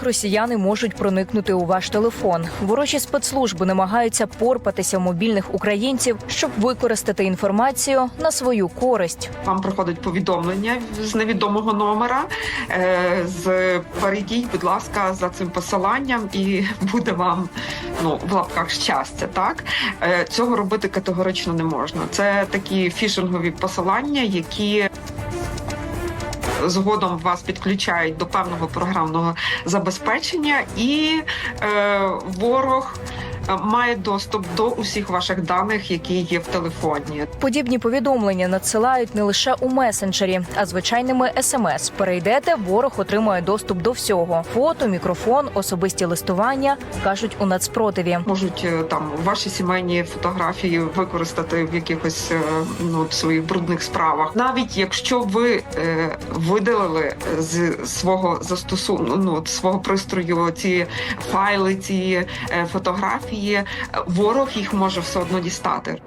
Росіяни можуть проникнути у ваш телефон. Ворожі спецслужби намагаються порпатися в мобільних українців, щоб використати інформацію на свою користь. Вам приходить повідомлення з невідомого номера. Е, з перейдіть, будь ласка, за цим посиланням, і буде вам ну в лапках щастя. Так е, цього робити категорично не можна. Це такі фішингові посилання, які Згодом вас підключають до певного програмного забезпечення, і е, ворог має доступ до усіх ваших даних, які є в телефоні. Подібні повідомлення надсилають не лише у месенджері, а звичайними смс. Перейдете, ворог отримує доступ до всього: фото, мікрофон, особисті листування кажуть у нацпротиві. можуть е, там ваші сімейні фотографії використати в якихось е, ну своїх брудних справах. Навіть якщо ви е, видалили з свого застосунку, ну свого пристрою ці файли, ці е, фотографії, е, ворог їх може все одно дістати.